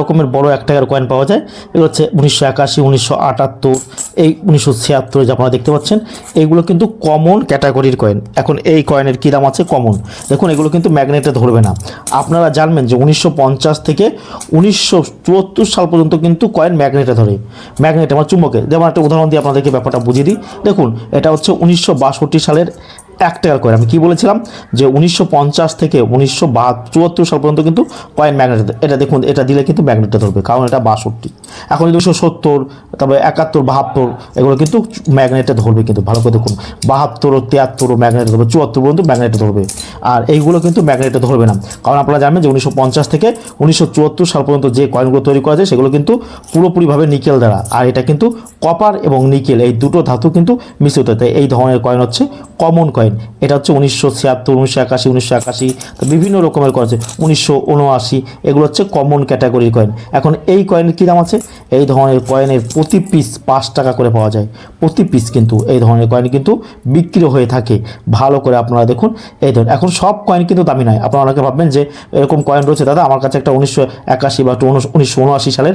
রকমের বড় এক টাকার কয়েন পাওয়া যায়। এগুলো হচ্ছে উনিশশো একাশি, উনিশশো আটাত্তর, এই উনিশশো ছিয়াত্তর যে আপনারা দেখতে পাচ্ছেন এইগুলো কিন্তু কমন ক্যাটাগরির কয়েন এখন এই কয়েনের কী দাম আছে? কমন দেখুন, এগুলো কিন্তু ম্যাগনেটে ধরবে না। আপনারা জানবেন যে উনিশশো পঞ্চাশ থেকে উনিশশো চুয়াত্তর সাল পর্যন্ত কিন্তু কয়েন ম্যাগনেটে ধরে। ম্যাগনেটে আমার চুম্বকে যেমন একটা উদাহরণ দিয়ে আপনাদেরকে ব্যাপারটা বুঝিয়ে দিই। দেখুন, এটা হচ্ছে উনিশশো বাষট্টি সালের এক টাকার কয়েন আমি কী বলেছিলাম? যে উনিশশো পঞ্চাশ থেকে উনিশশো চুয়াত্তর সাল পর্যন্ত কিন্তু কয়েন ম্যাগনেট এটা দেখুন, এটা দিলে কিন্তু ম্যাগনেটে ধরবে, কারণ এটা বাষট্টি। এখন দুশো সত্তর, তারপরে একাত্তর, বাহাত্তর, এগুলো কিন্তু ম্যাগনেটে ধরবে কিন্তু। ভালো করে দেখুন, বাহাত্তর ও তিয়াত্তর ম্যাগনেটে ধরবে, চুয়াত্তর পর্যন্ত ম্যাগনেটে ধরবে। আর এইগুলো কিন্তু ম্যাগনেটে ধরবে না। কারণ আপনারা জানবেন যে উনিশশো পঞ্চাশ থেকে উনিশশো চুয়াত্তর সাল পর্যন্ত যে কয়েনগুলো তৈরি করা যায়, সেগুলো কিন্তু পুরোপুরিভাবে নিকেল দ্বারা। আর এটা কিন্তু কপার এবং নিকেল এই দুটো ধাতু কিন্তু মিশ্রিত। তাই এই ধরনের কয়েন হচ্ছে কমন কয়েন এটা হচ্ছে উনিশশো ছিয়াত্তর, উনিশশো একাশি উনিশশো একাশি। বিভিন্ন রকমের কয়েন আছে। উনিশশো উনআশি এগুলো হচ্ছে কমন ক্যাটাগরির কয়েন এখন এই কয়েনের কী দাম আছে? এই ধরনের কয়েনের প্রতি পিস পাঁচ টাকা করে পাওয়া যায়। প্রতি পিস কিন্তু এই ধরনের কয়েন কিন্তু বিক্রি হয়ে থাকে। ভালো করে আপনারা দেখুন, এই ধরনের এখন সব কয়েন কিন্তু দামি নয়। আপনারা অনেকে ভাববেন যে এরকম কয়েন রয়েছে, দাদা, আমার কাছে একটা উনিশশো একাশি বা উনিশশো উনআশি সালের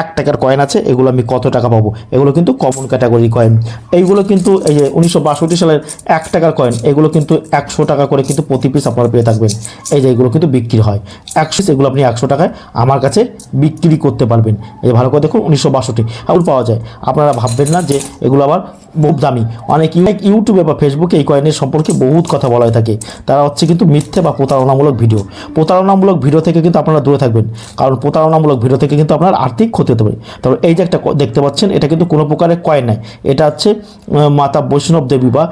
এক টাকার কয়েন আছে, এগুলো আমি কত টাকা পাবো? এগুলো কিন্তু কমন ক্যাটাগরি কয়েন এইগুলো কিন্তু এই যে উনিশশো বাষট্টি সালের এক টাকার কয়েন এগুলো কিন্তু একশো টাকা করে কিন্তু প্রতি পিস আপনারা পেয়ে থাকবেন। এই যে এগুলো কিন্তু বিক্রি হয়। একশো এগুলো আপনি একশো টাকায় আমার কাছে বিক্রি করতে পারবেন। এই ভালো করে দেখুন উনিশশো বাষট্টি এগুলো পাওয়া যায়। আপনারা ভাববেন না যে এগুলো আবার বহু দামি। অনেক ইউ- ইউটিউবে বা ফেসবুকে এই কয়েনের সম্পর্কে বহুত কথা বলা হয়ে থাকে। তারা হচ্ছে কিন্তু মিথ্যে বা প্রতারণামূলক ভিডিও। প্রতারণামূলক ভিডিও থেকে কিন্তু আপনারা দূরে থাকবেন। কারণ প্রতারণামূলক ভিডিও থেকে কিন্তু আপনার আর্থিক ক্ষতি হতে পারে। তবে এই যে একটা দেখতে পাচ্ছেন, এটা কিন্তু কোনো প্রকারের কয়েন নাই। এটা হচ্ছে মাতা বৈষ্ণব দেবী বা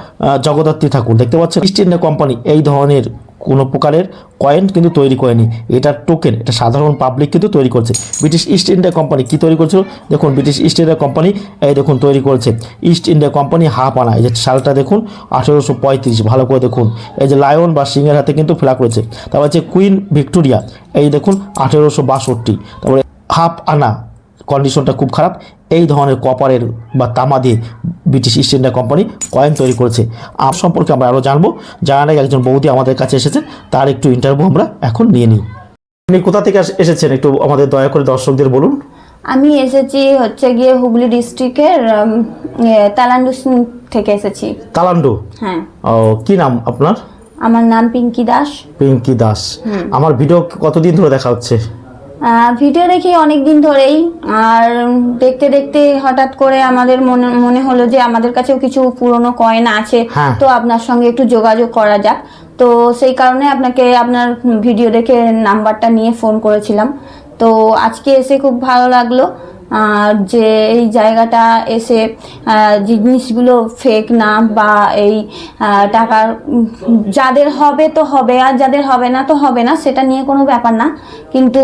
জগদ্ধাত্রী ঠাকুর। দেখতে পাচ্ছেন ইস্ট ইন্ডিয়া কোম্পানি এই ধরনের কোনো প্রকারের কয়েন কিন্তু তৈরি করেনি। এটা টোকেন এটা সাধারণ পাবলিক কিন্তু তৈরি করছে। ব্রিটিশ ইস্ট ইন্ডিয়া কোম্পানি কি তৈরি করছিল? দেখুন ব্রিটিশ ইস্ট ইন্ডিয়া কোম্পানি এই দেখুন তৈরি করেছে। ইস্ট ইন্ডিয়া কোম্পানি হাফ আনা, এই যে সালটা দেখুন, আঠেরোশো পঁয়ত্রিশ, ভালো করে দেখুন। এই যে লায়ন বা সিংহের হাতে কিন্তু ফেলা করেছে তারপর হচ্ছে কুইন ভিক্টোরিয়া এই দেখুন, আঠেরোশো বাষট্টি। তারপরে হাফ আনা কন্ডিশনটা খুব খারাপ। এই ধরনের কপারের বা তামা দিয়ে British East India company coin তৈরি করেছে। আপ সম্পর্কে আমরা আরও জানব। জানার আগে একজন বৌদি আমাদের কাছে এসেছেন। তার একটু ইন্টারভিউ আমরা এখন নিয়ে নিই। আপনি কোথা থেকে এসেছেন? একটু আমাদের দয়া করে দর্শকদের বলুন। আমি এসেছি হচ্ছে গিয়ে হুগলি ডিস্ট্রিক্টের তালান্ডু থেকে এসেছি। তালান্ডু? হ্যাঁ। ও কি নাম আপনার? আমার নাম পিঙ্কি দাস। পিঙ্কি দাস। আমার ভিডিও কতদিন ধরে দেখা হচ্ছে? ভিডিও দেখি অনেক দিন ধরেই আর দেখতে দেখতে হঠাৎ করে আমাদের মনে মনে হলো যে আমাদের কাছেও কিছু পুরনো কয়েন আছে। হ্যাঁ। তো আপনার সঙ্গে একটু যোগাযোগ করা যাক। তো সেই কারণে আপনাকে আপনার ভিডিও দেখে নাম্বারটা নিয়ে ফোন করেছিলাম। তো আজকে এসে খুব ভালো লাগল আর যে এই জায়গাটা এসে জিনিসগুলো ফেক না বা এই টাকার যাদের হবে তো হবে আর যাদের হবে না তো হবে না সেটা নিয়ে কোনো ব্যাপার না। কিন্তু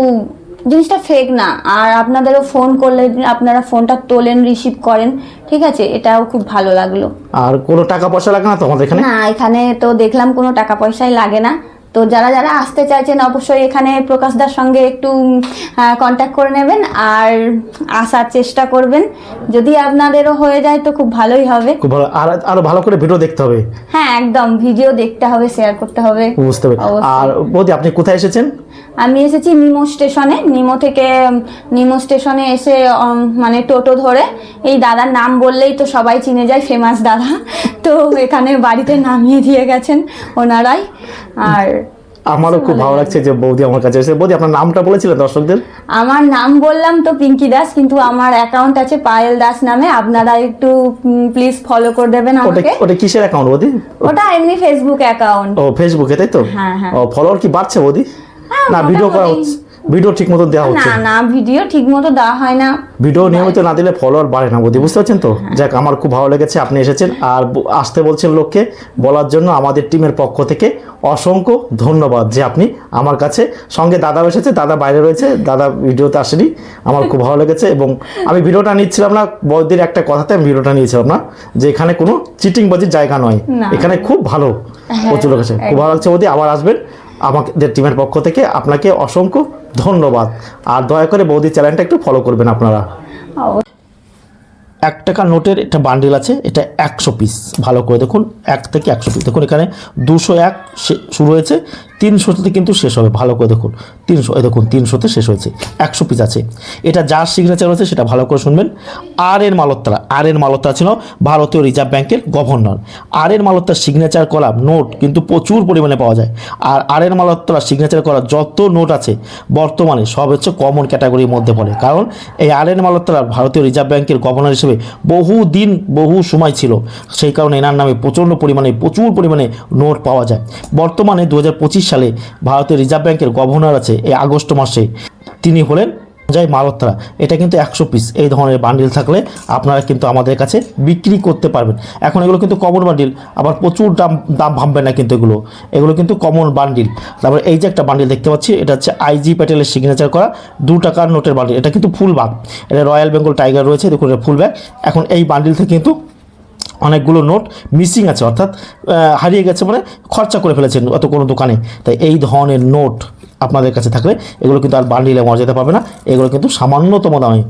জিনিসটা ফেক না। আর আপনাদেরও ফোন করলে আপনারা ফোনটা তোলেন রিসিভ করেন ঠিক আছে? এটাও খুব ভালো লাগল। আর কোনো টাকা পয়সা লাগে না তো আমাদের এখানে? না এখানে তো দেখলাম কোনো টাকা পয়সাই লাগে না। তো যারা যারা আসতে চাইছেন অবশ্যই এখানে প্রকাশদার সঙ্গে একটু কন্ট্যাক্ট করে নেবেন আর আসার চেষ্টা করবেন। যদি আপনাদেরও হয়ে যায় তো খুব ভালোই হবে। খুব ভালো। আর আরও ভালো করে ভিডিও দেখতে হবে। হ্যাঁ একদম। ভিডিও দেখতে হবে শেয়ার করতে হবে। বুঝতে হবে আর বৌদি আপনি কোথায় এসেছেন? আমি এসেছি নিমো স্টেশনে নিমো থেকে নিমো স্টেশনে এসে মানে টোটো ধরে। এই দাদার নাম বললেই তো সবাই চিনে যায় ফেমাস দাদা। তো এখানে বাড়িতে নামিয়ে দিয়ে গেছেন ওনারাই। আর আমারও খুব ভালো লাগছে যে বৌদি আমার কাছে এসে বৌদি আপনার নামটা বলেছিলেন দর্শকদের? আমার নাম বললাম তো পিঙ্কি দাস কিন্তু আমার অ্যাকাউন্ট আছে পায়েল দাস নামে। আপনারা একটু প্লিজ ফলো করে দেবেন আমাকে। ওটা কিসের অ্যাকাউন্ট বৌদি? ওটা এমনি ফেসবুক অ্যাকাউন্ট ও ফেসবুকে তাই তো? হ্যাঁ, হ্যাঁ। ও ফলোয়ার কি বাড়ছে বৌদি? না ভিডিও করা হচ্ছে। ভিডিও ঠিক মতো দেওয়া হচ্ছে না। না ভিডিও ঠিক মতো দেওয়া হয় না। ভিডিও নিয়মিত না দিলে ফলোয়ার বাড়ে না বৌদি বুঝতে পারছেন তো? হ্যাঁ। যাক আমার খুব ভালো লেগেছে আপনি এসেছেন। আর আসতে বলছেন লোককে বলার জন্য আমাদের টিমের পক্ষ থেকে অসংখ্য ধন্যবাদ যে আপনি আমার কাছে সঙ্গে দাদা এসেছে দাদা বাইরে রয়েছে দাদা ভিডিওতে আসেনি। আমার খুব ভালো লেগেছে এবং আমি ভিডিওটা নিচ্ছিলাম না বৌদির একটা কথাতে আমি ভিডিওটা নিয়েছিলাম না যে এখানে কোনো চিটিংবাজির জায়গা নয়। এখানে খুব ভালো হ্যাঁ, প্রচুর লোক আছে। খুব ভালো লাগছে বৌদি আবার আসবেন। আমাদের টিমের পক্ষ থেকে আপনাকে অসংখ্য ধন্যবাদ। আর দয়া করে বৌদি চ্যানেলটা একটু ফলো করবেন আপনারা। এক টাকা নোটের একটা বান্ডিল আছে, এটা একশো পিস ভালো করে দেখুন, এক থেকে একশো পিস দেখুন এখানে দুশো এক শুরু হয়েছে তিনশোতে কিন্তু শেষ হবে। ভালো করে দেখুন। তিনশো দেখুন, তিনশোতে শেষ হয়েছে। একশো পিস আছে। এটা যার সিগনেচার হয়েছে, সেটা ভালো করে শুনবেন। আর এর মালত্রা আর এর মালত্রা ছিল ভারতীয় রিজার্ভ ব্যাংকের গভর্নর আর এর মালত্রার সিগনেচার করা নোট কিন্তু প্রচুর পরিমাণে পাওয়া যায়। আর আর এর মালত্রার সিগনেচার করা যত নোট আছে, বর্তমানে সব হচ্ছে কমন ক্যাটাগরির মধ্যে পড়ে। কারণ এই আর এর মালত্রার ভারতীয় রিজার্ভ ব্যাংকের গভর্নর হিসেবে বহু দিন বহু সময় ছিল। সেই কারণে এনার নামে প্রচণ্ড পরিমাণে, প্রচুর পরিমাণে নোট পাওয়া যায়। বর্তমানে দু হাজার পঁচিশ সালে ভারতের রিজার্ভ ব্যাংকের গভর্নর আছে এই আগস্ট মাসে। তিনি হলেন জয় মালত্রা এটা কিন্তু একশো পিস এই ধরনের বান্ডিল থাকলে আপনারা কিন্তু আমাদের কাছে বিক্রি করতে পারবেন। এখন এগুলো কিন্তু কমন বান্ডিল আবার প্রচুর দাম দাম ভাববেন না কিন্তু এগুলো। এগুলো কিন্তু কমন বান্ডিল তারপরে এই যে একটা বান্ডিল দেখতে পাচ্ছি, এটা হচ্ছে আইজি প্যাটেলের সিগনেচার করা দু টাকার নোটের বান্ডিল এটা কিন্তু ফুল বাগ এটা রয়্যাল বেঙ্গল টাইগার রয়েছে। দেখুন, এটা ফুল ব্যাগ এখন এই বান্ডিল থেকে কিন্তু অনেকগুলো নোট মিসিং আছে, অর্থাৎ হারিয়ে গেছে মানে খরচা করে ফেলেছেন অত কোনো দোকানে। তাই এই ধরনের নোট আপনাদের কাছে থাকলে এগুলো কিন্তু আর বান্ডিলে মর্যাদা পাবে না, এগুলো কিন্তু সামান্যতম দামে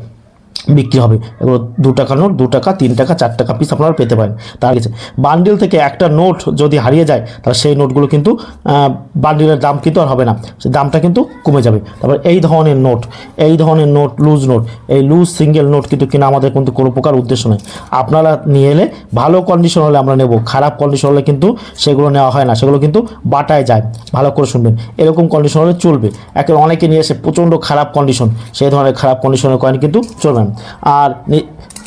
বিক্রি হবে। এগুলো দু টাকা নোট, দু টাকা, তিন টাকা, চার টাকা পিস আপনারা পেতে পারেন। তার গেছে বান্ডিল থেকে একটা নোট যদি হারিয়ে যায়, তাহলে সেই নোটগুলো কিন্তু বান্ডিলের দাম কিন্তু আর হবে না। সেই দামটা কিন্তু কমে যাবে। তারপর এই ধরনের নোট এই ধরনের নোট লুজ নোট এই লুজ সিঙ্গেল নোট কিন্তু কিনা আমাদের কিন্তু কোনো প্রকার উদ্দেশ্য নেই। আপনারা নিয়ে এলে ভালো কন্ডিশন হলে আমরা নেব, খারাপ কন্ডিশন হলে কিন্তু সেগুলো নেওয়া হয় না, সেগুলো কিন্তু বাটায় যায়। ভালো করে শুনবেন। এরকম কন্ডিশন হলে চলবে। একে অনেকে নিয়ে এসে প্রচণ্ড খারাপ কন্ডিশন সেই ধরনের খারাপ কন্ডিশনের কয়েন কিন্তু চলবে না। আর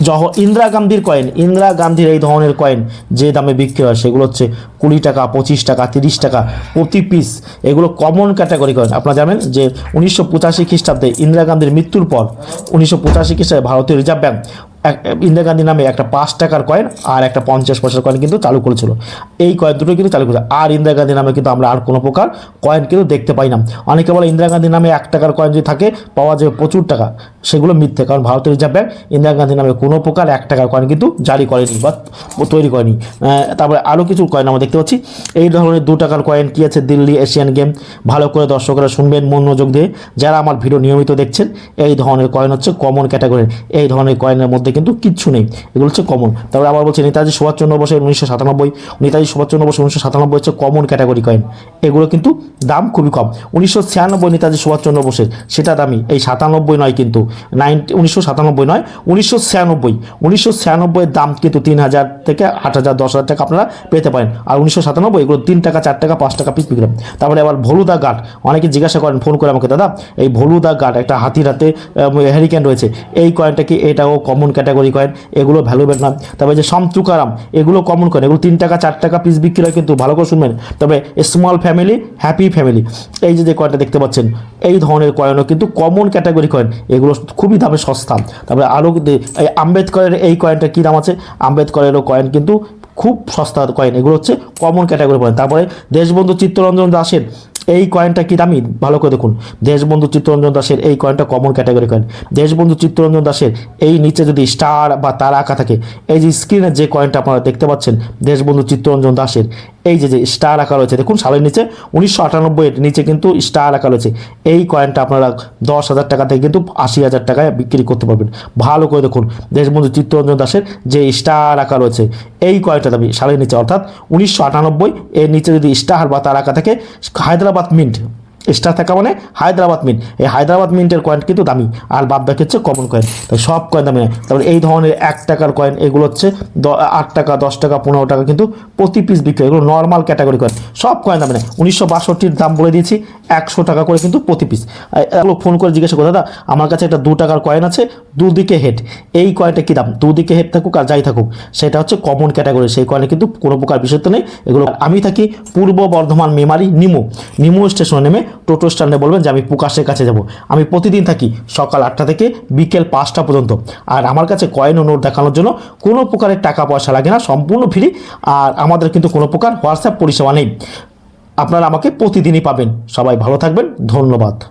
যহ ইন্দিরা গান্ধীর কয়েন ইন্দিরা গান্ধীর এই ধরনের কয়েন যে দামে বিক্রি হয়, সেগুলো হচ্ছে কুড়ি টাকা, পঁচিশ টাকা, তিরিশ টাকা প্রতি পিস এগুলো কমন ক্যাটাগরি কয়েন আপনারা জানেন যে উনিশশো পঁচাশি খ্রিস্টাব্দে ইন্দিরা গান্ধীর মৃত্যুর পর উনিশশো পঁচাশি খ্রিস্টাব্দে ভারতীয় রিজার্ভ ব্যাংক এক- ইন্দিরা গান্ধী নামে একটা পাঁচ টাকার কয়েন আর একটা পঞ্চাশ পয়সার কয়েন কিন্তু চালু করেছিল। এই কয়েন দুটো কিন্তু চালু করেছে। আর ইন্দিরা গান্ধী নামে কিন্তু আমরা আর কোনো প্রকার কয়েন কিন্তু দেখতে পাই না। অনেকে বলে ইন্দিরা গান্ধী নামে এক টাকার কয়েন যদি থাকে, পাওয়া যাবে প্রচুর টাকা। সেগুলো মিথ্যে, কারণ ভারতীয় রিজার্ভ ব্যাংক ইন্দিরা গান্ধী নামে কোনো প্রকার এক টাকার কয়েন কিন্তু জারি করেনি বা তৈরি করেনি। তারপরে আরও কিছু কয়েন আমরা দেখতে পাচ্ছি। এই ধরনের দু টাকার কয়েন কী আছে? দিল্লি এশিয়ান গেম ভালো করে দর্শকরা শুনবেন মনোযোগ দিয়ে। যারা আমার ভিডিও নিয়মিত দেখছেন, এই ধরনের কয়েন হচ্ছে কমন ক্যাটাগরির এই ধরনের কয়েনের মধ্যে কিন্তু কিচ্ছু নেই। এগুলো হচ্ছে কমন তারপরে আবার বলছে, নেতাজি সুভাষচন্দ্র বোসের উনিশশো সাতানব্বই, নেতাজি সুভাষচন্দ্র বোস উনিশশো সাতানব্বই হচ্ছে কমন ক্যাটাগরি কয়েন এগুলো কিন্তু দাম খুবই কম। উনিশশো ছিয়ানব্বই নেতাজি সুভাষচন্দ্র বোসের, সেটা দামি। এই সাতানব্বই নয় কিন্তু, নাইনটি উনিশশো সাতানব্বই নয়, উনিশশো ছিয়ানব্বই। উনিশশো ছিয়ানব্বইয়ের দাম কিন্তু তিন হাজার থেকে আট হাজার, দশ হাজার টাকা আপনারা পেতে পারেন। আর উনিশশো সাতানব্বই, এগুলো তিন টাকা, চার টাকা, পাঁচ টাকা, পিস বিক্রি হয়। তারপরে আবার ভলুদা গার্ড অনেকে জিজ্ঞাসা করেন, ফোন করে আমাকে, দাদা, এই ভলুদা গার্ড একটা হাতির হাতে হ্যারিকেন রয়েছে, এই কয়েনটা কি এটাও কমন ক্যাটাগরি কয়েন এগুলো ভ্যালু ভ্যালুবেল না। তবে যে সমতুকারাম এগুলো কমন কয়েন এগুলো তিন টাকা, চার টাকা পিস বিক্রি হয় কিন্তু, ভালো করে শুনবেন। তবে স্মল ফ্যামিলি হ্যাপি ফ্যামিলি এই যে যে কয়েনটা দেখতে পাচ্ছেন, এই ধরনের কয়েনও কিন্তু কমন ক্যাটাগরি কয়েন, এগুলো খুবই দামে সস্তা। তারপরে আরও এই আম্বেদকরের এই কয়েনটা কী দাম আছে? আম্বেদকরেরও কয়েন কিন্তু খুব সস্তা কয়েন, এগুলো হচ্ছে কমন ক্যাটাগরি কয়েন। তারপরে দেশবন্ধু চিত্তরঞ্জন দাসের এই কয়েনটা কি দামি? ভালো করে দেখুন। দেশবন্ধু চিত্তরঞ্জন দাসের এই কয়েনটা common category coin Deshbandhu Chittaranjan দাসের এই নিচে যদি স্টার বা তারা আঁকা থাকে, এই যে স্ক্রিনে যে কয়েনটা আপনারা দেখতে পাচ্ছেন, দেশবন্ধু চিত্তরঞ্জন দাসের এই যে যে স্টার আঁকা রয়েছে, দেখুন সালের নিচে উনিশশো আটানব্বইয়ের নিচে কিন্তু স্টার আঁকা রয়েছে। এই কয়েনটা আপনারা দশ হাজার টাকা থেকে কিন্তু আশি হাজার টাকায় বিক্রি করতে পারবেন। ভালো করে দেখুন দেশবন্ধু চিত্তরঞ্জন দাসের যে স্টার আঁকা রয়েছে, এই কয়েনটা দাবি সালের নিচে, অর্থাৎ উনিশশো আটানব্বই এর নিচে যদি স্টার বা তার আঁকা থাকে, হায়দ্রাবাদ মিন্ট স্টার থাকা মানে হায়দ্রাবাদ মিন্ট এই হায়দ্রাবাদ মিন্টের কয়েন কিন্তু দামি, আর বাদ বাকি হচ্ছে কমন কয়েন তাই সব কয়েন দামি নয় তারপর এই ধরনের এক টাকার কয়েন এগুলো হচ্ছে আট টাকা, দশ টাকা, পনেরো টাকা কিন্তু প্রতি পিস বিক্রি এগুলো নর্মাল ক্যাটাগরি কয়েন সব কয়েন দামি নয় উনিশশো বাষট্টির দাম বলে দিয়েছি, একশো টাকা করে কিন্তু প্রতি পিস এগুলো ফোন করে জিজ্ঞাসা করে, দাদা, আমার কাছে একটা দু টাকার কয়েন আছে দুদিকে হেড এই কয়েনটা কী দাম? দুদিকে হেড থাকুক আর যাই থাকুক, সেটা হচ্ছে কমন ক্যাটাগরি সেই কয়েনে কিন্তু কোনো প্রকার বিষয়ত্ব নেই। এগুলো আমি থাকি পূর্ব বর্ধমান মেমারি নিমো। নিমো স্টেশনে নেমে টোটো স্ট্যান্ডে বলবেন যে, আমি প্রকাশের কাছে যাব। আমি প্রতিদিন থাকি সকাল আটটা থেকে বিকেল পাঁচটা পর্যন্ত। আর আমার কাছে কয়েন ও নোট দেখানোর জন্য কোনো প্রকারের টাকা পয়সা লাগে না, সম্পূর্ণ ফ্রি আর আমাদের কিন্তু কোনো প্রকার হোয়াটসঅ্যাপ পরিষেবা নেই। আপনারা আমাকে প্রতিদিনই পাবেন। সবাই ভালো থাকবেন। ধন্যবাদ।